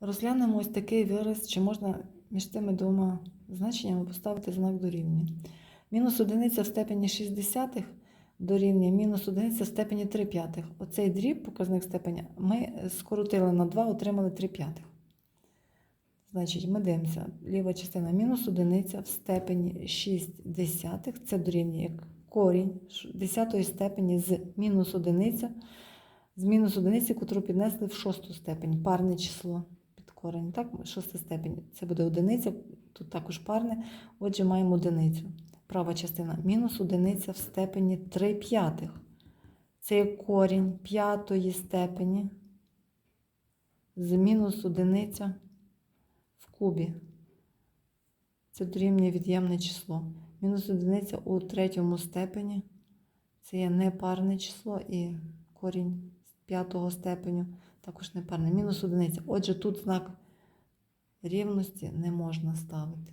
Розглянемо ось такий вираз, чи можна між цими двома значеннями поставити знак дорівнює. Мінус одиниця в степені 6 десятих дорівнює мінус одиниця в степені 3 п'ятих. Оцей дріб, показник степеня, ми скоротили на 2, отримали 3 п'ятих. Значить, ми дивимося, ліва частина мінус одиниця в степені 6 десятих. Це дорівнює як корінь ш- десятої степені з мінус одиниця, з мінус одиниці, яку піднесли в шосту степень. Парне число корень. Так, шоста степень. Це буде одиниця, тут також парне. Отже, маємо одиницю. Права частина мінус одиниця в степені 3 п'ятих. Це є корінь п'ятої степені з мінус одиниця в кубі. Це дорівнює від'ємне число. Мінус одиниця у третьому степені. Це є непарне число і корінь п'ятого степеню також непарне. Мінус одиниця. Отже, тут знак рівності не можна ставити.